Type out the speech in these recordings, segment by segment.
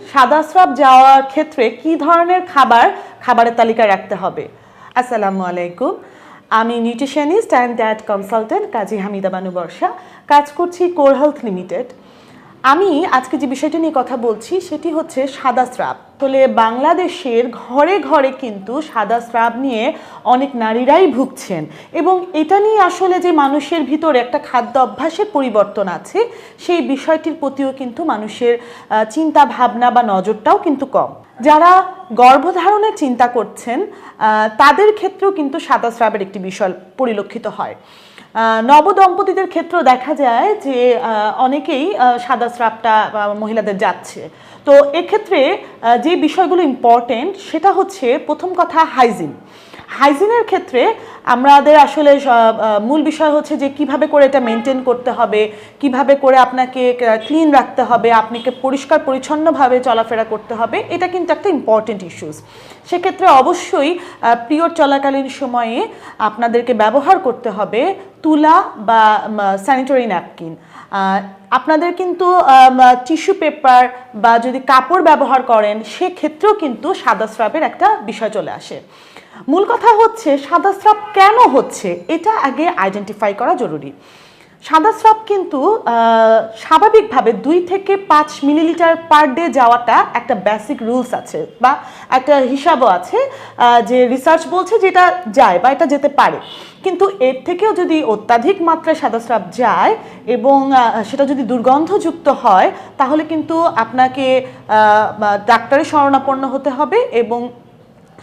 সাদা স্রাব যাওয়ার ক্ষেত্রে কি ধরনের খাবার খাবারের তালিকায় রাখতে হবে? আসসালামু আলাইকুম। আমি nutritionist and diet consultant Kazi Hamida Banu Barsha. কাজ করছি কোর হেলথ লিমিটেড। আমি আজকে যে বিষয়টি নিয়ে কথা বলছি, সেটি হচ্ছে সাদা স্রাব। আসলে বাংলাদেশের ঘরে ঘরে কিন্তু সাদা স্রাব নিয়ে অনেক নারীরাই ভুগছেন এবং এটা নিয়ে আসলে যে মানুষের ভিতরে একটা খাদ্য অভ্যাসের পরিবর্তন আছে, সেই বিষয়টির প্রতিও কিন্তু মানুষের চিন্তা ভাবনা বা নজরটাও কিন্তু কম। যারা গর্ভধারণের চিন্তা করছেন তাদের ক্ষেত্রেও কিন্তু সাদা স্রাবের একটি বিষয় পরিলক্ষিত হয়। নবদম্পতিদের ক্ষেত্রে দেখা যায় যে অনেকেই সাদা স্রাবটা মহিলাদের যাচ্ছে। তো এক্ষেত্রে যে বিষয়গুলো ইম্পর্টেন্ট সেটা হচ্ছে প্রথম কথা হাইজিন হাইজিনের ক্ষেত্রে আমাদের আসলে মূল বিষয় হচ্ছে যে কীভাবে করে এটা মেনটেন করতে হবে, কীভাবে করে আপনাকে ক্লিন রাখতে হবে, আপনাকে পরিষ্কার, পরিচ্ছন্নভাবে চলাফেরা করতে হবে, এটা কিন্তু একটা ইম্পর্টেন্ট ইস্যুস সেক্ষেত্রে অবশ্যই পিরিয়ড চলাকালীন সময়ে আপনাদেরকে ব্যবহার করতে হবে তুলা বা স্যানিটারি ন্যাপকিন আপনাদের কিন্তু টিস্যু পেপার বা যদি কাপড় ব্যবহার করেন, সেক্ষেত্রেও কিন্তু সাদা স্রাবের একটা বিষয় চলে আসে। মূল কথা হচ্ছে, সাদা স্রাব কেন হচ্ছে? এটা আগে আইডেন্টিফাই করা জরুরি। সাদা স্রাব কিন্তু স্বাভাবিকভাবে দুই থেকে পাঁচ মিলিলিটার পার ডে যাওয়াটা একটা বেসিক রুলস আছে বা একটা হিসাবও আছে যে রিসার্চ বলছে যে এটা যায় বা এটা যেতে পারে। কিন্তু এর থেকেও যদি অত্যাধিক মাত্রায় সাদা স্রাব যায় এবং সেটা যদি দুর্গন্ধযুক্ত হয়, তাহলে কিন্তু আপনাকে ডাক্তারের শরণাপন্ন হতে হবে এবং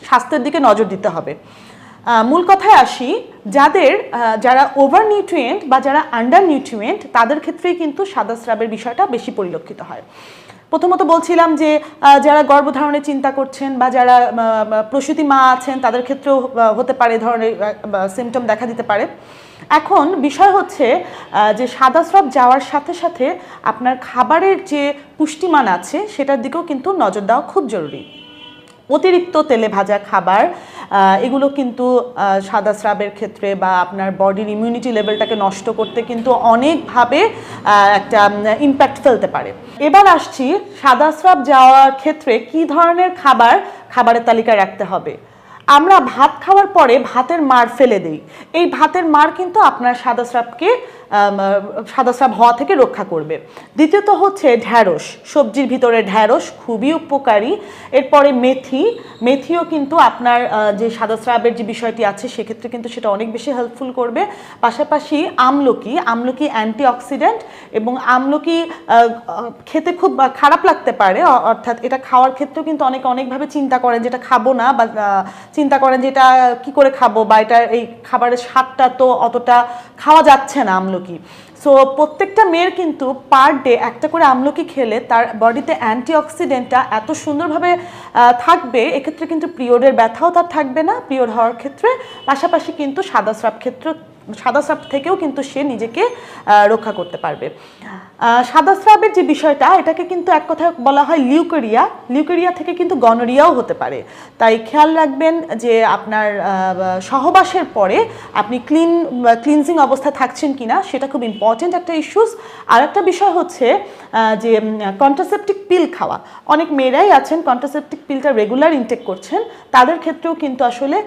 স্বাস্থ্যের দিকে নজর দিতে হবে। মূল কথায় আসি, যাদের যারা ওভার নিউট্রিয়েন্ট বা যারা আন্ডার নিউট্রিয়েন্ট তাদের ক্ষেত্রেই কিন্তু সাদা স্রাবের বিষয়টা বেশি পরিলক্ষিত হয়। প্রথমত বলছিলাম যে যারা গর্ভধারণের চিন্তা করছেন বা যারা প্রসূতি মা আছেন, তাদের ক্ষেত্রেও হতে পারে ধরনের সিমটম দেখা দিতে পারে। এখন বিষয় হচ্ছে যে সাদা স্রাব যাওয়ার সাথে সাথে আপনার খাবারের যে পুষ্টিমান আছে, সেটার দিকেও কিন্তু নজর দেওয়া খুব জরুরি। অতিরিক্ত তেলে ভাজা খাবার এগুলো কিন্তু সাদা স্রাবের ক্ষেত্রে বা আপনার বডির ইমিউনিটি লেভেলটাকে নষ্ট করতে কিন্তু অনেকভাবে একটা ইম্প্যাক্ট ফেলতে পারে। এবার আসছি সাদা স্রাব যাওয়ার ক্ষেত্রে কি ধরনের খাবার খাবারের তালিকায় রাখতে হবে? আমরা ভাত খাওয়ার পরে ভাতের মার ফেলে দেই। এই ভাতের মার কিন্তু আপনার সাদা স্রাবকে আম, সাদা স্রাব হওয়া থেকে রক্ষা করবে। দ্বিতীয়ত হচ্ছে ঢ্যাঁড়স। সবজির ভিতরে ঢ্যাঁড়স খুবই উপকারী। এরপরে মেথি। মেথিও কিন্তু আপনার যে সাদা স্রাবের যে বিষয়টি আছে সেক্ষেত্রে কিন্তু সেটা অনেক বেশি হেল্পফুল করবে। পাশাপাশি আমলকি। আমলকি অ্যান্টি অক্সিডেন্ট এবং আমলকি খেতে খুব খারাপ লাগতে পারে অর্থাৎ এটা খাওয়ার ক্ষেত্রেও কিন্তু অনেক অনেকভাবে চিন্তা করেন যেটা খাব না বা চিন্তা করেন যেটা কি করে খাব বা এটা এই খাবারের স্বাদটা তো অতটা খাওয়া যাচ্ছে না আমলকি। সো প্রত্যেকটা মেয়ের কিন্তু পার ডে একটা করে আমলকি খেলে তার বডিতে অ্যান্টি অক্সিডেন্টটা এত সুন্দরভাবে থাকবে, এক্ষেত্রে কিন্তু পিরিয়ডের ব্যথাও তার থাকবে না পিরিয়ড হওয়ার ক্ষেত্রে। পাশাপাশি কিন্তু সাদা স্রাব ক্ষেত্র সাদা স্রাব থেকেও কিন্তু সে নিজেকে রক্ষা করতে পারবে। সাদা স্রাবের যে বিষয়টা, এটাকে কিন্তু এক কথায় বলা হয় লিউকেরিয়া। লিউকেরিয়া থেকে কিন্তু গনোরিয়াও হতে পারে। তাই খেয়াল রাখবেন যে আপনার সহবাসের পরে আপনি ক্লিন, ক্লিনজিং অবস্থায় থাকছেন কিনা, সেটা খুব ইম্পর্টেন্ট একটা ইস্যুস আর একটা বিষয় হচ্ছে যে কন্ট্রাসেপটিক পিল খাওয়া। অনেক মেয়েরাই আছেন কন্ট্রাসেপটিক পিলটা রেগুলার ইনটেক করছেন। তাদের ক্ষেত্রেও কিন্তু আসলে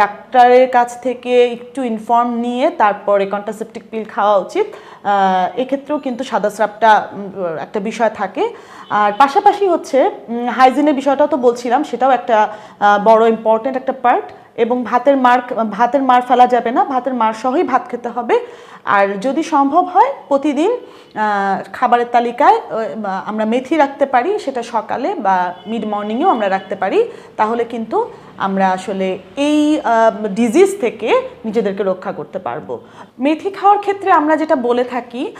ডাক্তারের কাছ থেকে একটু ইনফর্ম নিয়ে তারপরে কন্ট্রাসেপটিক পিল খাওয়া উচিত। এক্ষেত্রেও কিন্তু সাদা স্রাবটা একটা বিষয় থাকে। আর পাশাপাশি হচ্ছে হাইজিনের বিষয়টাও তো বলছিলাম, সেটাও একটা বড় ইম্পর্টেন্ট একটা পার্ট এবং ভাতের মার ভাতের মার ফেলা যাবে না, ভাতের মার সহই ভাত খেতে হবে। আর যদি সম্ভব হয়, প্রতিদিন খাবারের তালিকায় আমরা মেথি রাখতে পারি, সেটা সকালে বা মিড মর্নিংয়েও আমরা রাখতে পারি। তাহলে কিন্তু আমরা আসলে এই ডিজিজ থেকে নিজেদেরকে রক্ষা করতে পারব। মেথি খাওয়ার ক্ষেত্রে আমরা যেটা বলে থাকি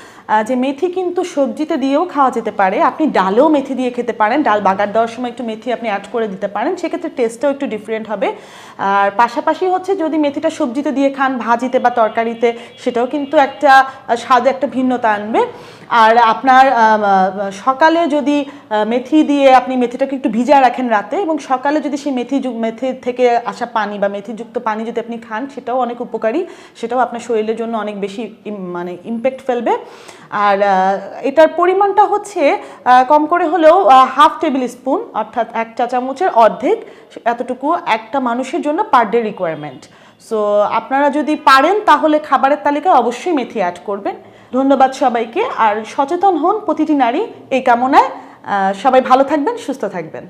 যে মেথি কিন্তু সবজিতে দিয়েও খাওয়া যেতে পারে। আপনি ডালেও মেথি দিয়ে খেতে পারেন। ডাল বাগার দেওয়ার সময় একটু মেথি আপনি অ্যাড করে দিতে পারেন। সেক্ষেত্রে টেস্টটাও একটু ডিফারেন্ট হবে। আর পাশাপাশি হচ্ছে যদি মেথিটা সবজিতে দিয়ে খান, ভাজিতে বা তরকারিতে, সেটাও কিন্তু একটা স্বাদে একটা ভিন্নতা আনবে। আর আপনার সকালে যদি মেথি দিয়ে আপনি মেথিটাকে একটু ভিজায় রাখেন রাতে এবং সকালে যদি সেই মেথি যু- মেথি থেকে আসা পানি বা মেথিযুক্ত পানি যদি আপনি খান, সেটাও অনেক উপকারী। সেটাও আপনার শরীরের জন্য অনেক বেশি মানে ইম্প্যাক্ট ফেলবে। আর এটার পরিমাণটা হচ্ছে কম করে হলেও হাফ টেবিল স্পুন অর্থাৎ এক চা চামচের অর্ধেক এতটুকু একটা মানুষের জন্য পার ডে রিকোয়ারমেন্ট সো আপনারা যদি পারেন, তাহলে খাবারের তালিকায় অবশ্যই মেথি অ্যাড করবেন। ধন্যবাদ সবাইকে। আর সচেতন হন প্রতিটি নারী এই কামনায়। সবাই ভালো থাকবেন, সুস্থ থাকবেন।